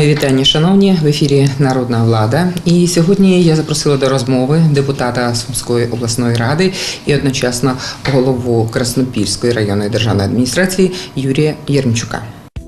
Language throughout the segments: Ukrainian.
Мої вітання, шановні, в ефірі Народна влада. І сьогодні я запросила до розмови депутата Сумської обласної ради і одночасно голову Краснопільської районної державної адміністрації Юрія Єремчука.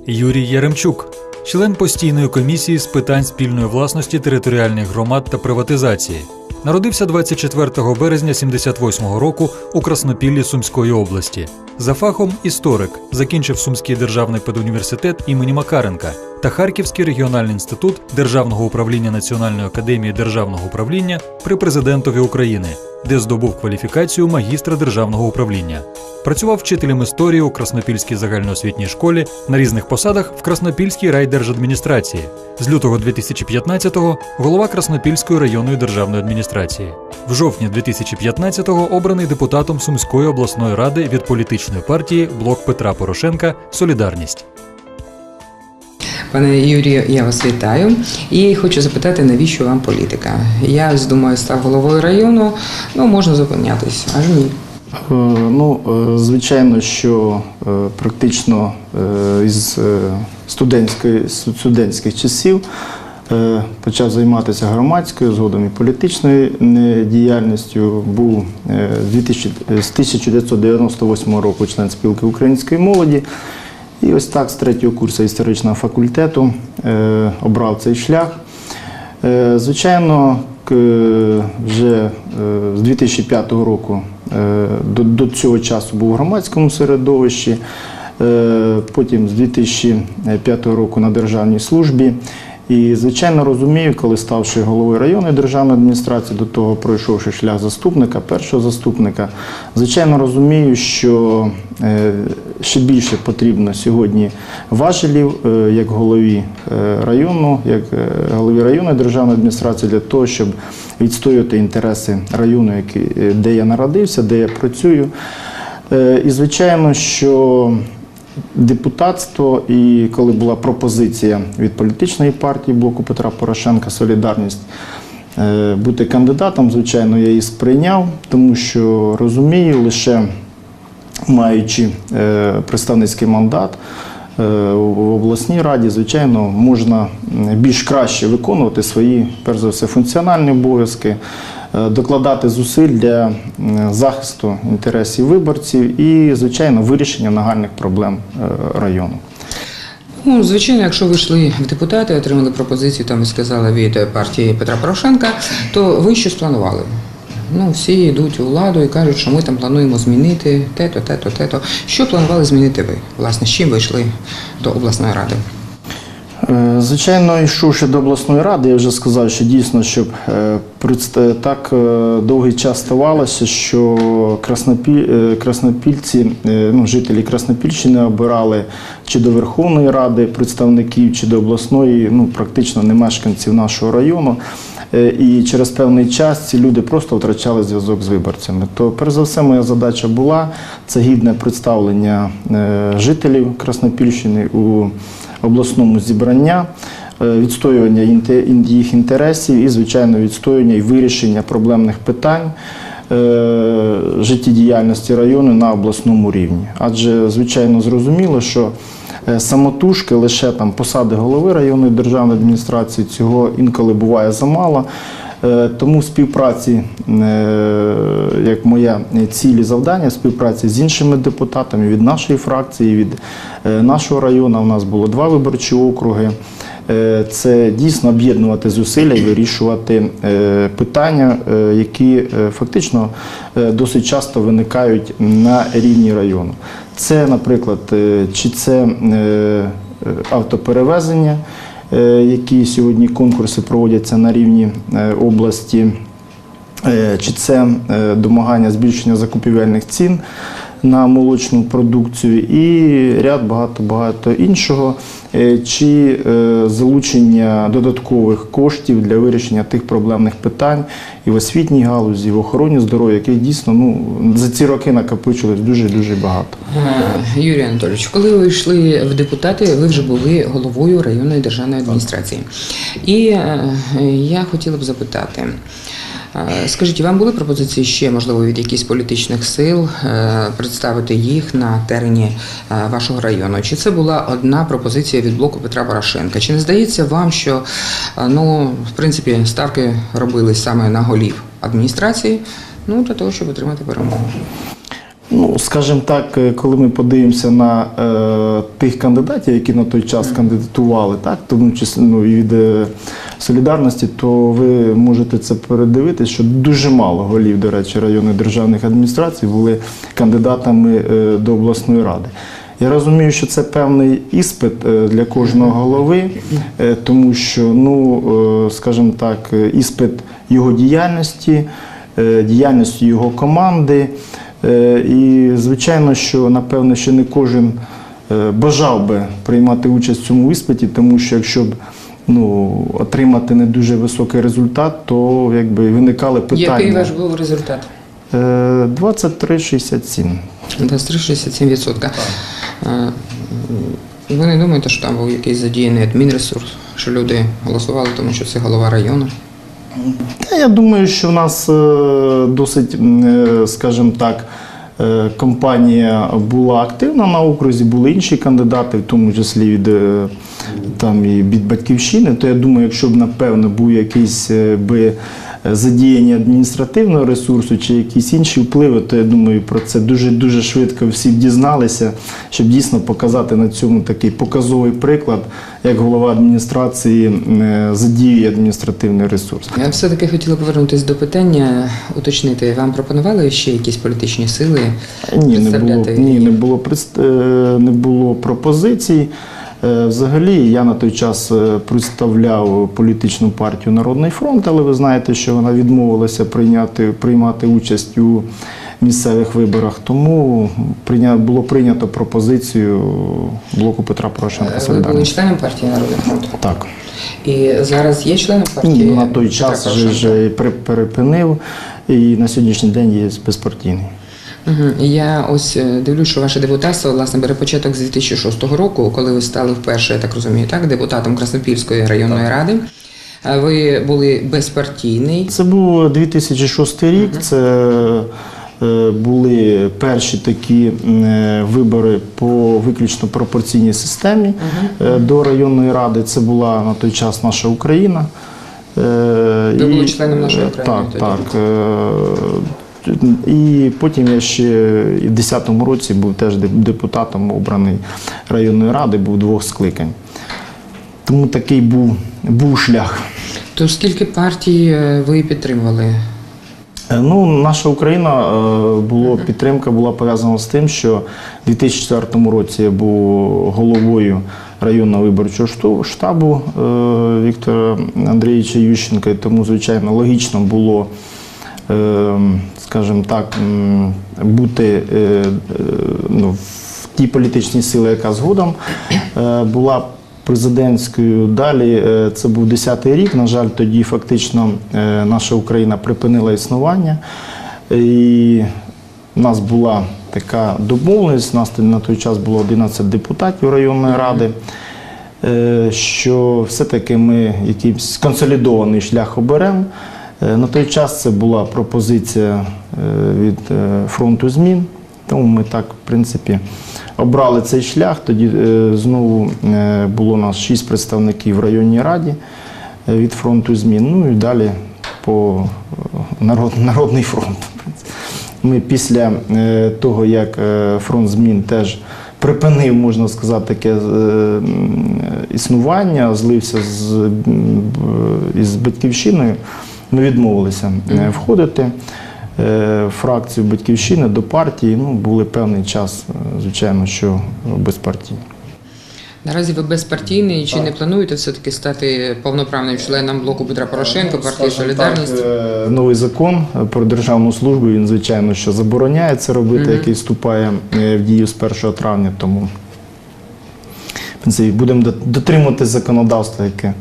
Юрій Яремчук, член постійної комісії з питань спільної власності територіальних громад та приватизації. Народився 24 березня 78-го року у Краснопіллі Сумської області. За фахом історик закінчив Сумський державний педуніверситет імені Макаренка та Харківський регіональний інститут Державного управління Національної академії державного управління при президентові України, де здобув кваліфікацію магістра державного управління. Працював вчителем історії у Краснопільській загальноосвітній школі на різних посадах в Краснопільській райдержадміністрації. З лютого 2015-го голова Краснопільської районної державної адміністрації. В жовтні 2015-го обраний депутатом Сумської обласної ради від політичної партії Блок Петра Порошенка Солідарність. Пане Юрію, я вас вітаю і хочу запитати, навіщо вам політика? Я думаю, став головою району. Ну можна зупинятись, аж ні. Е, Ну, е, звичайно, що е, практично із е, студентської, з студентських часів е, почав займатися громадською, згодом і політичною е, діяльністю. Був е, з 1998 року член спілки української молоді. І ось так з третього курсу історичного факультету е, обрав цей шлях. Е, Звичайно, вже е, з 2005 року е, до, цього часу був у громадському середовищі, е, потім з 2005 року на державній службі. І, звичайно, розумію, коли ставши головою районної державної адміністрації, до того пройшовши шлях заступника, першого заступника, звичайно, розумію, що е, ще більше потрібно сьогодні важелів е, як голові е, району, як е, голові районної державної адміністрації для того, щоб відстоювати інтереси району, е, де я народився, де я працюю. Е, І звичайно, що депутатство, і коли була пропозиція від політичної партії блоку Петра Порошенка Солідарність е, бути кандидатом, звичайно, я її сприйняв, тому що розумію, лише маючи е, представницький мандат. е, В обласній раді, звичайно, можна більш краще виконувати свої, перш за все, функціональні обов'язки, докладати зусиль для захисту інтересів виборців і, звичайно, вирішення нагальних проблем е, району. Ну, звичайно, якщо ви йшли в депутати, отримали пропозицію, там ви сказали від партії Петра Порошенка, то ви щось планували. Ну, всі йдуть у владу і кажуть, що ми там плануємо змінити те-то, те-то, те-то. Що планували змінити ви? Власне, з чим ви йшли до обласної ради? Е, Звичайно, йшовши до обласної ради, я вже сказав, що дійсно, щоб е, так е, довгий час ставалося, що краснопільці, ну, жителі Краснопільщини обирали чи до Верховної Ради представників, чи до обласної, ну практично не мешканців нашого району. І через певний час ці люди просто втрачали зв'язок з виборцями. То, перш за все, моя задача була це гідне представлення жителів Краснопільщини у обласному зібрання, е, відстоювання їх інтересів і, звичайно, відстоювання і вирішення проблемних питань е, життєдіяльності району на обласному рівні. Адже, звичайно, зрозуміло, що е, самотужки лише там посади голови районної державної адміністрації цього інколи буває замало. Е, Тому співпраці, е, як моя ціль і завдання, співпраці з іншими депутатами від нашої фракції, від е, нашого району, у нас було два виборчі округи. Це дійсно об'єднувати зусилля і вирішувати питання, які фактично досить часто виникають на рівні району. Це, наприклад, чи це автоперевезення, які сьогодні конкурси проводяться на рівні е, області, Е, чи це е, домагання збільшення закупівельних цін на молочну продукцію і ряд багато-багато іншого, Е, чи е, залучення додаткових коштів для вирішення тих проблемних питань і в освітній галузі, і в охороні здоров'я, яких дійсно ну, за ці роки накопичилось дуже-дуже багато. Е, Юрій Анатолійович, коли ви йшли в депутати, ви вже були головою районної державної адміністрації. І е, я хотіла б запитати. е, Скажіть, вам були пропозиції ще, можливо, від якихось політичних сил представити їх на терені вашого району? Чи це була одна пропозиція від блоку Петра Порошенка. Чи не здається вам, що ну, в принципі ставки робились саме на голів адміністрації, ну для того, щоб отримати перемогу? Ну, скажімо так, е, коли ми подивимося на е, тих кандидатів, які на той час кандидатували, так, тому числі ну, від е, солідарності, то ви можете це передивитись, що дуже мало голів, до речі, районних державних адміністрацій були кандидатами е, до обласної ради. Я розумію, що це певний іспит е, для кожного голови, е, тому що, ну, е, скажімо так, іспит його діяльності, діяльності його команди. І звичайно, що напевно, що не кожен бажав би приймати участь в цьому іспиті, тому що якщо б ну, отримати не дуже високий результат, то якби виникали питання. Який ваш був результат? Е, 23,67. 23,67%. Е, Ви не думаєте, що там був якийсь задіяний адмінресурс, що люди голосували, тому що це голова району? Та Я думаю, що в нас е, досить, е, скажімо так, е, компанія була активна на окрузі, були інші кандидати, в тому числі від, там, і від батьківщини. То я думаю, якщо б напевно був якийсь би задіяння адміністративного ресурсу чи якісь інші впливи, то я думаю, про це дуже дуже швидко всі дізналися, щоб дійсно показати на цьому такий показовий приклад, як голова адміністрації е, задіює адміністративний ресурс. Я все-таки хотіла повернутися до питання, уточнити, вам пропонували ще якісь політичні сили Ні, не було, ні, не було е, не було пропозицій. Е, Взагалі, я на той час е, представляв політичну партію Народний фронт, але ви знаєте, що вона відмовилася прийняти, приймати участь у місцевих виборах. Тому було прийнято пропозицію блоку Петра Порошенка Ви були членом партії Народний фронт? Так. І зараз є членом партії? Ні, на той час вже, перепинив і на сьогоднішній день є безпартійний. Я ось е, дивлюсь, що ваше депутатство власне бере початок з 2006 року, коли ви стали вперше, я так розумію, так, депутатом Краснопільської районної ради. Ви були безпартійний. Це був 2006 рік. Це е, були перші такі е, вибори по виключно пропорційній системі до районної ради. Це була на той час наша Україна. Ви були членом нашої України Так, тоді? так. І потім я ще і в 2010 році був теж депутатом обраний районної ради, був двох скликань. Тому такий був, був шлях. То скільки партій е, ви підтримували? Е, Ну, наша Україна е, було підтримка була пов'язана з тим, що в 2004 році я був головою районного виборчого штабу Віктора Андрійовича Ющенка, і тому, звичайно, логічно було, е, скажімо так, бути е, е, ну, в тій політичній силі, яка згодом е, була президентською. Далі це був 10-й рік. На жаль, тоді фактично наша Україна припинила існування. І в нас була така домовленість. У нас на той час було 11 депутатів районної ради. Що все-таки ми якийсь консолідований шлях оберемо. Е, На той час це була пропозиція е, від е, фронту змін. Тому ми так, в принципі, обрали цей шлях. Тоді знову було у нас шість представників в районній раді від фронту змін. Ну і далі по народ, Народний фронт. Ми після того, як фронт змін теж припинив, можна сказати, таке існування, злився з, із батьківщиною, ми відмовилися е, входити е, в фракцію батьківщини до партії. Ну, були певний час, е, звичайно, що безпартійні. Наразі ви безпартійний. Чи не плануєте все-таки стати повноправним членом блоку Петра Порошенка, партії Солідарність? Так, новий закон про державну службу, він, звичайно, що забороняє це робити, який вступає в дію з 1 травня. Тому в принципі, будемо дот- дотримуватись законодавства, яке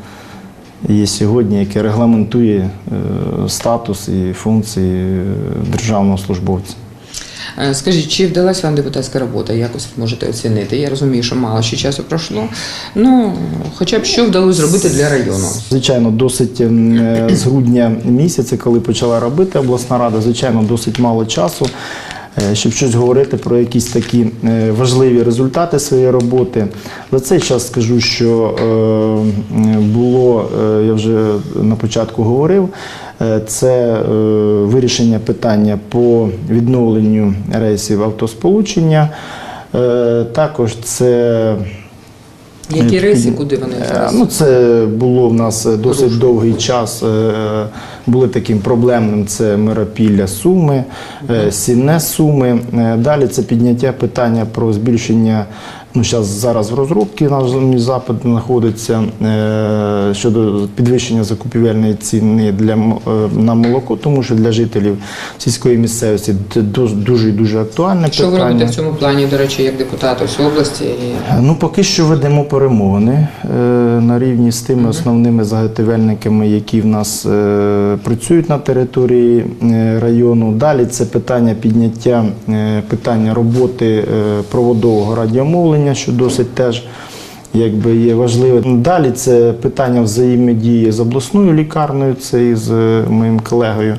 є сьогодні, яке регламентує е, статус і функції е, державного службовця. Е, Скажіть, чи вдалась вам депутатська робота? Якось можете оцінити? Я розумію, що мало ще часу пройшло. Ну, хоча б що вдалося зробити для району? Звичайно, досить ем, з грудня місяця, коли почала робити обласна рада, звичайно, досить мало часу. Е, щоб щось говорити про якісь такі е, важливі результати своєї роботи. За цей час скажу, що е, було, я вже на початку говорив, це вирішення питання по відновленню рейсів автосполучення. Також це Які риси, рейси, куди вони Е, зараз? Ну, це було в нас е, досить Рушу. довгий час. е, Були таким проблемним. Це Миропілля Суми, сіне Суми. Далі це підняття питання про збільшення. Ну, зараз зараз в розробці наш запит знаходиться е, щодо підвищення закупівельної ціни для е, на молоко, тому що для жителів сільської місцевості це дуже дуже і дуже актуальне Що ви питання. робите в цьому плані, до речі, як депутат ось області? Ну, поки що ведемо перемовини е, на рівні з тими основними заготівельниками, які в нас е, працюють на території е, району. Далі це питання підняття е, питання роботи е, проводового радіомовлення, що досить теж якби є важливим. Далі це питання взаємодії з обласною лікарнею, це із е, моїм колегою.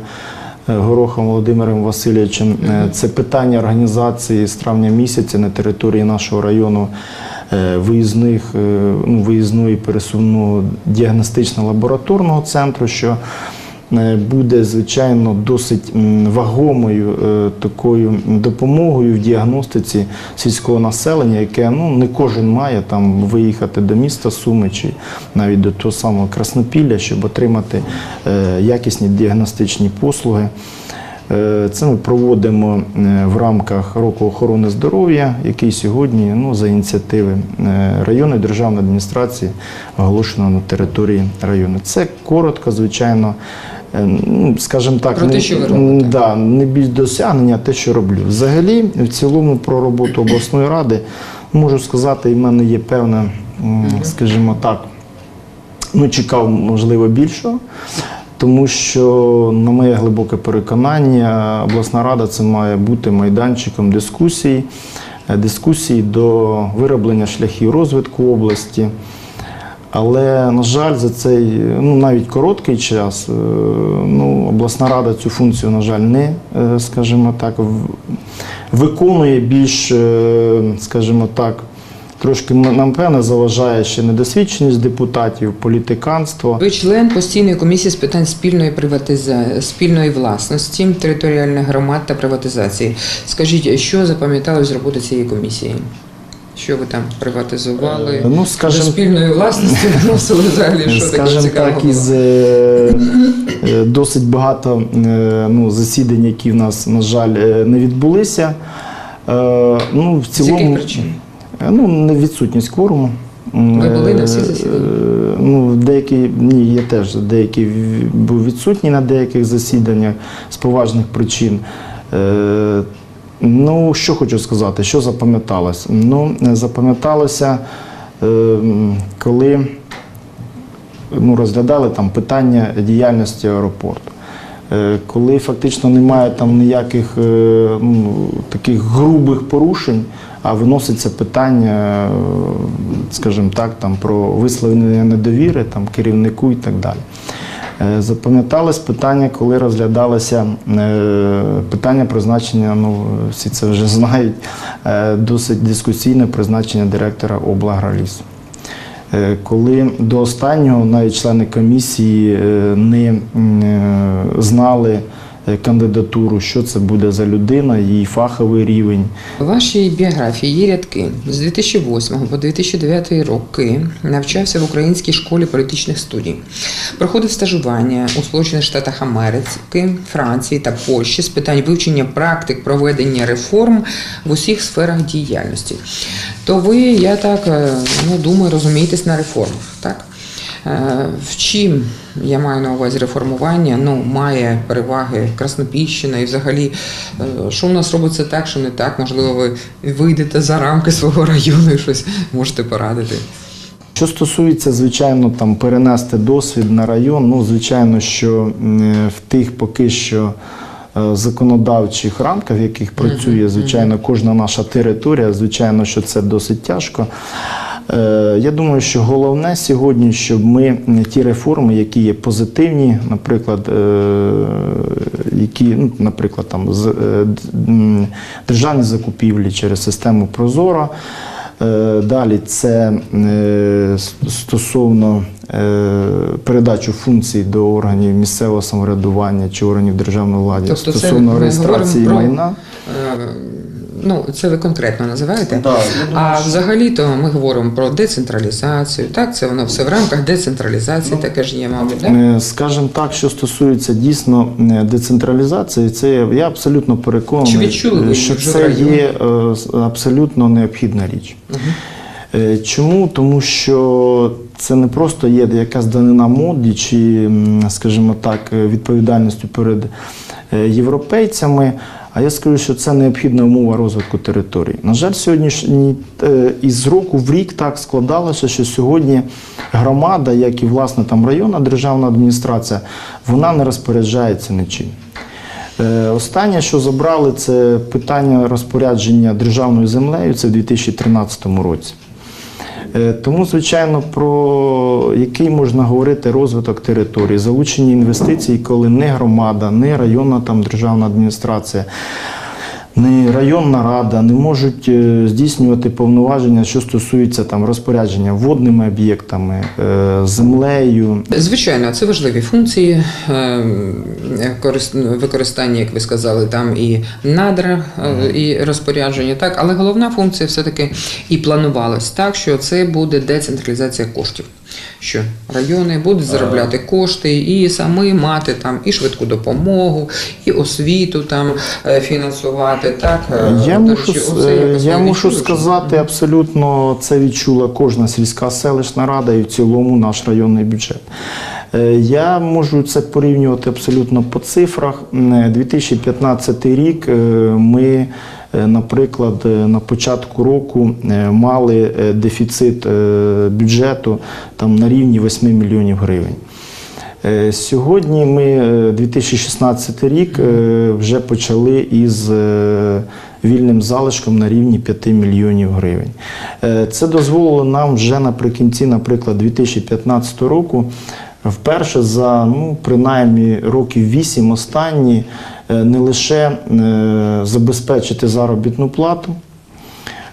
е, Горохом Володимиром Васильовичем. Е, Це питання організації з травня місяця на території нашого району виїзних, ну, виїзної пересувного діагностично-лабораторного центру, що буде, звичайно, досить вагомою е, такою допомогою в діагностиці сільського населення, яке ну, не кожен має там виїхати до міста Суми чи навіть до того самого Краснопілля, щоб отримати е, якісні діагностичні послуги. Е, Це ми проводимо е, в рамках року охорони здоров'я, який сьогодні ну, за ініціативи е, районної державної адміністрації оголошено на території району. Це коротко, звичайно, е, скажімо так, Про те, не, що ви робите. Да, не більш досягнення, а те, що роблю. Взагалі, в цілому про роботу обласної ради можу сказати, і в мене є певна, м, скажімо так, ну, чекав, можливо, більшого. Тому що, на моє глибоке переконання, обласна рада це має бути майданчиком дискусій, е, дискусій до вироблення шляхів розвитку області. Але, на жаль, за цей ну, навіть короткий час е, ну, обласна рада цю функцію, на жаль, не, е, скажімо так, виконує більш, е, скажімо так, трошки м- напевне заважає ще недосвідченість депутатів, політиканство. Ви член постійної комісії з питань спільної приватиза... спільної власності, територіальних громад та приватизації. Скажіть, що запам'ятали з роботи цієї комісії? Що ви там приватизували? Е, ну, скажем- До спільної власності наносили взагалі, що таке Скажімо так, із е, е, досить багато е, ну, засідань, які в нас, на жаль, е, не відбулися. Е, Ну, в З яких цілому, причин? Е, Ну, не відсутність кворуму. Ви були на всіх Е, засіданнях? е, Ну, деякі, ні, я теж деякі в- був відсутній на деяких засіданнях з поважних причин. Е, Ну, що хочу сказати, що запам'яталось? Ну, запам'яталося, е, коли ну, розглядали там питання діяльності аеропорту. Е, Коли фактично немає там ніяких ну, таких грубих порушень, а виноситься питання, е, скажімо так, там про висловлення недовіри там, керівнику і так далі. Е, Запам'яталось питання, коли розглядалося е, питання призначення, ну всі це вже знають, е, досить дискусійне призначення директора облагролісу. Е, Коли до останнього навіть члени комісії не знали кандидатуру, що це буде за людина, її фаховий рівень. У вашій біографії є рядки з 2008 по 2009 роки навчався в Українській школі політичних студій. Проходив стажування у Сполучених Штатах Америки, Франції та Польщі з питань вивчення практик проведення реформ в усіх сферах діяльності. То ви, я так е, ну, думаю, розумієтесь на реформах, так? Е, В чим я маю на увазі реформування? Ну, має переваги Краснопільщина і взагалі, е, що у нас робиться так, що не так? Можливо, ви вийдете за рамки свого району і щось можете порадити. Що стосується, звичайно, там перенести досвід на район, ну звичайно, що в тих поки що е, законодавчих рамках, в яких працює, звичайно, кожна наша територія, звичайно, що це досить тяжко. Е, Я думаю, що головне сьогодні, щоб ми ті реформи, які є позитивні, наприклад, е, які, ну, наприклад, там е, державні закупівлі через систему Прозоро. Е, Далі це стосовно передачі функцій до органів місцевого самоврядування чи органів державної влади Тобто стосовно ми реєстрації про- майна. Ну, це ви конкретно називаєте. Да, а взагалі-то ми говоримо про децентралізацію. Так, це воно все в рамках децентралізації, таке ж є, мабуть, так? Е, Скажімо так, що стосується дійсно е, децентралізації, це я абсолютно Чи переконаний, відчули е, що це є абсолютно необхідна річ. Е, Чому? Тому що це не просто є якась данина моді чи, скажімо так, відповідальністю перед європейцями. А я скажу, що це необхідна умова розвитку територій. На жаль, сьогоднішній е, із року в рік так складалося, що сьогодні громада, як і власне там районна державна адміністрація, вона не розпоряджається нічим. Е, Останнє, що забрали, це питання розпорядження державною землею, це в 2013 році. Е, Тому, звичайно, про який можна говорити розвиток території, залучені інвестиції, коли не громада, не районна там державна адміністрація, не районна рада не можуть е, здійснювати повноваження, що стосується там розпорядження водними об'єктами, е, землею, Звичайно, це важливі функції е, корис- використання, як ви сказали, там і надра, і розпорядження, так, але головна функція все-таки і планувалась так, що це буде децентралізація коштів. Що райони будуть заробляти кошти і самі мати там і швидку допомогу, і освіту там е, фінансувати. Так Е, Я мушу, е, я мушу сказати, абсолютно це відчула кожна сільська селищна рада і в цілому наш районний бюджет. Е, Я можу це порівнювати абсолютно по цифрах. 2015 рік е, ми, е, наприклад, е, на початку року е, мали е, дефіцит е, бюджету там на рівні 8 мільйонів гривень. Е, Сьогодні ми е, 2016 рік е, вже почали із е, вільним залишком на рівні 5 мільйонів гривень. Е, Це дозволило нам вже наприкінці, наприклад, 2015 року вперше за ну, принаймні років 8 останні е, не лише е, забезпечити заробітну плату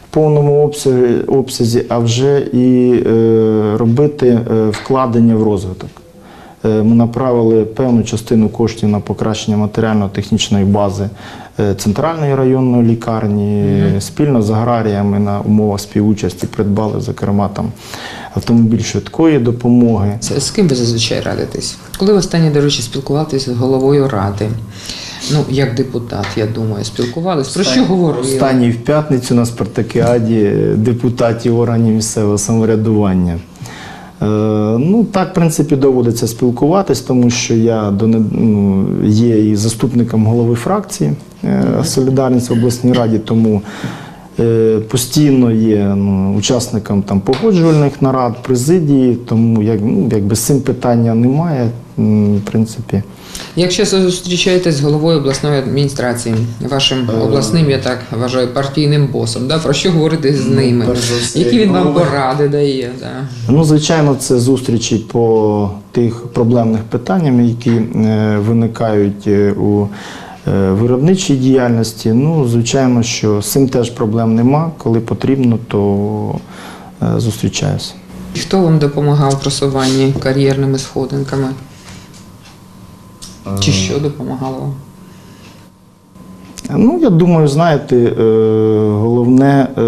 в повному обсязі, а вже і е, робити е, вкладення в розвиток. Е, Ми направили певну частину коштів на покращення матеріально-технічної бази е, центральної районної лікарні. Спільно з аграріями на умовах співучасті придбали, зокрема, там автомобіль швидкої допомоги. З ким ви зазвичай радитесь? Коли ви останнє, до речі, спілкувалися з головою ради? Ну, як депутат, я думаю, спілкувались. Про що говорили? Останній в п'ятницю на спартакіаді депутатів органів місцевого самоврядування. Е, Ну, так, в принципі, доводиться спілкуватись, тому що я до ну, є і заступником голови фракції е, Солідарність в обласній раді, тому е, постійно є ну, учасником там, погоджувальних нарад, президії, тому як, ну, якби з цим питання немає, в принципі. Якщо зустрічаєтесь з головою обласної адміністрації, вашим Е. обласним, я так вважаю, партійним босом, да? про що говорити з ними? перш Які він вам поради дає? Да? Ну, звичайно, це зустрічі по тих проблемних питаннях, які е, виникають е, у виробничій діяльності. Ну, звичайно, що з цим теж проблем нема. Коли потрібно, то е, зустрічаюся. Хто вам допомагав в просуванні кар'єрними сходинками? Чи що допомагало? Ну, я думаю, знаєте, е, головне, е,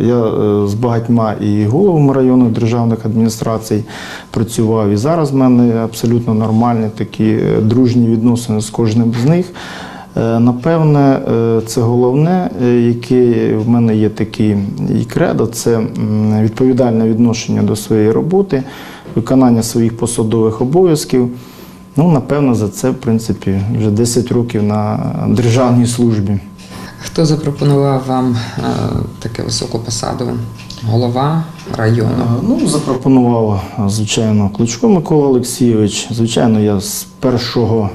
я е, з багатьма і головами районних державних адміністрацій працював, і зараз в мене абсолютно нормальні такі е, дружні відносини з кожним з них. Е, Напевне, е, це головне, е, яке в мене є такий і кредо, це відповідальне відношення до своєї роботи, виконання своїх посадових обов'язків. Ну, напевно, за це, в принципі, вже 10 років на державній службі. Хто запропонував вам е, таке високу посаду? Голова району. Ну, запропонував, звичайно, Кличко Микола Олексійович. Звичайно, я з першого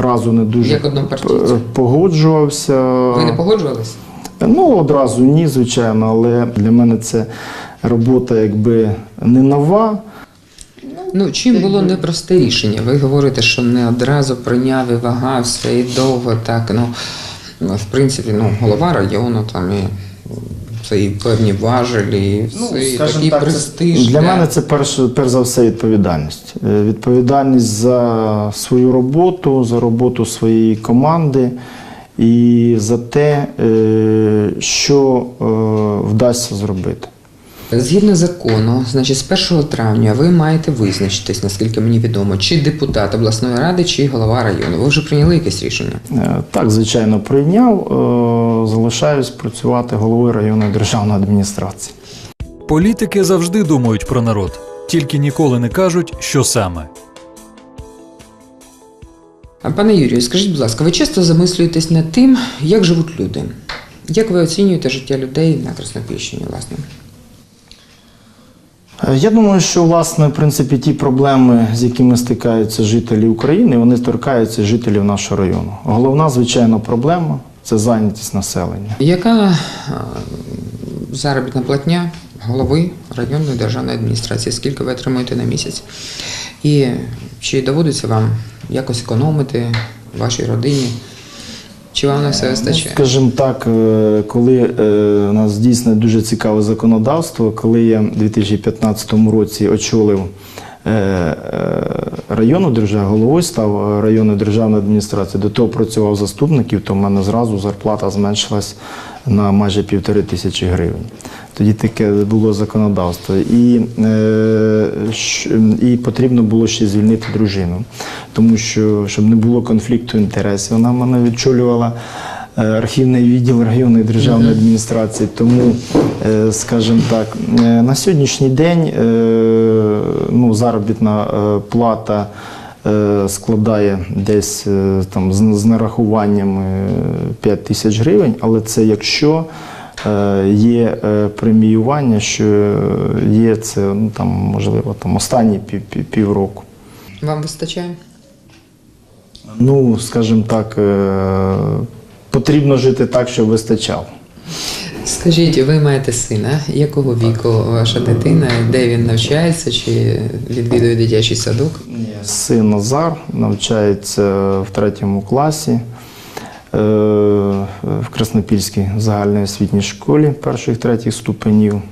разу не дуже Як однопартійцю. погоджувався. Ви не погоджувались? Ну, одразу ні, звичайно, але для мене це робота якби не нова. Ну, чим було непросте рішення? Ви говорите, що не одразу прийняв і вагався, і довго так. Ну, ну, в принципі, ну, голова району там і це і певні важелі, і все, і такий так, це- для мене це перш, перш за все відповідальність. Е, Відповідальність за свою роботу, за роботу своєї команди і за те, е, що е, вдасться зробити. Згідно закону, значить, з 1 травня ви маєте визначитись, наскільки мені відомо, чи депутат обласної ради, чи голова району. Ви вже прийняли якесь рішення? Е, Так, звичайно, прийняв. Е, Залишаюсь працювати головою районної державної адміністрації. Політики завжди думають про народ, тільки ніколи не кажуть, що саме. Пане Юрію, скажіть, будь ласка, ви часто замислюєтесь над тим, як живуть люди? Як ви оцінюєте життя людей на Краснопільщині, власне? Е, Я думаю, що власне, в принципі, ті проблеми, з якими стикаються жителі України, вони торкаються жителів нашого району. Головна, звичайно, проблема це зайнятість населення. Яка заробітна платня голови районної державної адміністрації? Скільки ви отримуєте на місяць? І чи доводиться вам якось економити вашій родині? Чи вам на все вистачає? Скажімо так, е, коли е, у нас дійсно дуже цікаве законодавство, коли я в 2015 році очолив району е, державу, головою став е, районної державної адміністрації, до того працював заступників, то в мене зразу зарплата зменшилась на майже півтори тисячі гривень. Тоді таке було законодавство. І, е, і потрібно було ще звільнити дружину, тому що щоб не було конфлікту інтересів. Вона мене відчулювала е, архівний відділ районної державної адміністрації. Тому, е, скажімо так, на сьогоднішній день ну, заробітна плата. Е, Складає десь е, там з, з нарахуванням е, 5 тисяч гривень, але це якщо е, є преміювання, що є це ну, там, можливо там, останні пів, пів, півроку. Вам вистачає? Ну, скажімо так, потрібно жити так, щоб вистачало. Скажіть, ви маєте сина? Якого віку ваша дитина? Де він навчається? Чи відвідує дитячий садок? Син Назар навчається в третьому класі е, в Краснопільській загальноосвітній школі перших третіх ступенів.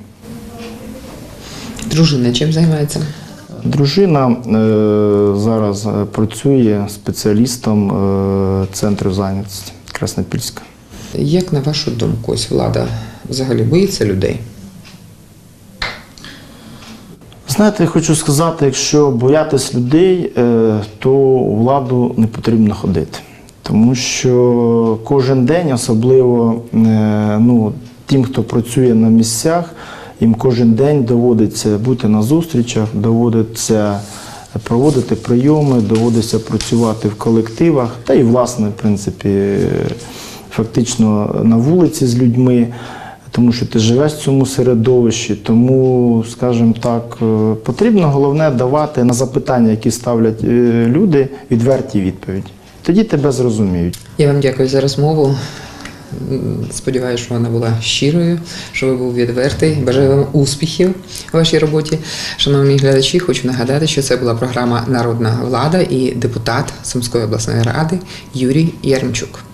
Дружина чим займається? Дружина е, зараз е, працює спеціалістом е, центру зайнятості Краснопільська. Як на вашу думку, ось влада взагалі боїться людей? Знаєте, я хочу сказати, якщо боятись людей, е, то владу не потрібно ходити. Тому що кожен день, особливо е, ну, тим, хто працює на місцях, їм кожен день доводиться бути на зустрічах, доводиться проводити прийоми, доводиться працювати в колективах, та і, власне, в принципі, е, фактично на вулиці з людьми тому що ти живеш в цьому середовищі. Тому, скажімо так, е, потрібно головне давати на запитання, які ставлять е, люди, відверті відповіді. Тоді тебе зрозуміють. Я вам дякую за розмову. Сподіваюся, що вона була щирою, що ви був відвертий. Бажаю вам успіхів у вашій роботі. Шановні глядачі, хочу нагадати, що це була програма Народна влада і депутат Сумської обласної ради Юрій Яремчук.